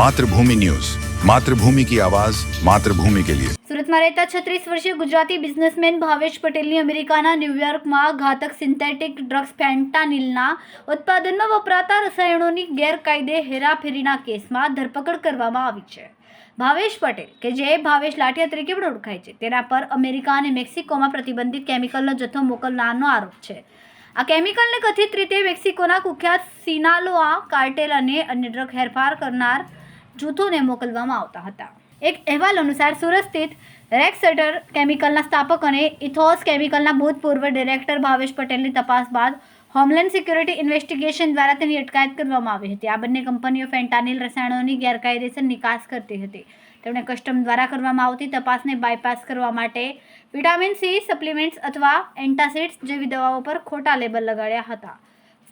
Mathrubhumi news. Mathrubhumi કી આવાજ, માતૃભૂમિ કે લિયે. સુરતમાં રહેતા છત્રીસ વર્ષીય ગુજરાતી બિઝનેસમેન ભાવેશ પટેલની અમેરિકાના ન્યૂયોર્કમાં ઘાતક સિન્થેટિક ડ્રગ્સ ફેન્ટાનિલના ઉત્પાદનમાં વપરાતા રસાયણોની ગેરકાયદે હેરાફેરીના કેસમાં ધરપકડ કરવામાં આવી છે. ભાવેશ પટેલ, કે જે ભાવેશ લાઠિયા તરીકે પણ ઓળખાય છે, તેના પર અમેરિકા અને મેક્સિકોમાં પ્રતિબંધિત કેમિકલનો જથ્થો મોકલનારનો આરોપ છે. આ કેમિકલને કથિત રીતે મેક્સિકોના કુખ્યાત સિનાલોઆ કાર્ટેલ અને અન્ય ડ્રગ હેરફાર કરનાર જૂથોને મોકલવામાં આવતા હતા. એક અહેવાલ અનુસાર સુરત સ્થિત રેક્સેટર કેમિકલના સ્થાપક અને ઇથોસ કેમિકલના ભૂતપૂર્વ ડિરેક્ટર ભાવેશ પટેલની તપાસ બાદ હોમલેન્ડ સિક્યુરિટી ઇન્વેસ્ટિગેશન દ્વારા તેની અટકાયત કરવામાં આવી હતી. આ બંને કંપનીઓ ફેન્ટાનિલ રસાયણોની ગેરકાયદેસર નિકાસ કરતી હતી. તેમણે કસ્ટમ દ્વારા કરવામાં આવતી તપાસને બાયપાસ કરવા માટે વિટામિન સી સપ્લિમેન્ટ્સ અથવા એન્ટાસિડ્સ જેવી દવાઓ પર ખોટા લેબલ લગાડ્યા હતા.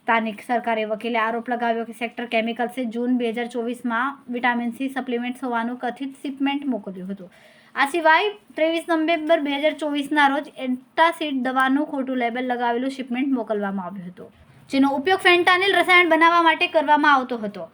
સ્થાનિક સરકારે વકીલે આરોપ લગાવ્યો કે સેક્ટર કેમિકલ્સે જૂન બે હજાર ચોવીસમાં વિટામિન સી સપ્લિમેન્ટ્સ હોવાનું કથિત શિપમેન્ટ મોકલ્યું હતું. આ સિવાય ત્રેવીસ નવેમ્બર બે હજાર ચોવીસના રોજ એન્ટાસિડ દવાનું ખોટું લેબલ લગાવેલું શિપમેન્ટ મોકલવામાં આવ્યું હતું, જેનો ઉપયોગ ફેન્ટાનિલ રસાયણ બનાવવા માટે કરવામાં આવતો હતો.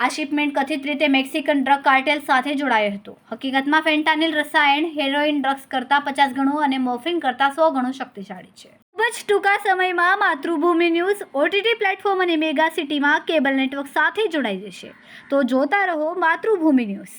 આ શિપમેન્ટ કથિત રીતે મેક્સિકન ડ્રગ કાર્ટેલ સાથે જોડાયો હતો. હકીકતમાં ફેન્ટાનિલ રસાયણ હેરોઇન ડ્રગ્સ કરતાં પચાસ ગણું અને મોર્ફિન કરતાં સો ગણું શક્તિશાળી છે. ખૂબ જ ટૂંકા સમયમાં માતૃભૂમિ ન્યૂઝ, ઓટીટી પ્લેટફોર્મ અને મેગા સિટીમાં કેબલ નેટવર્ક સાથે જોડાઈ જશે. તો જોતા રહો માતૃભૂમિ ન્યૂઝ.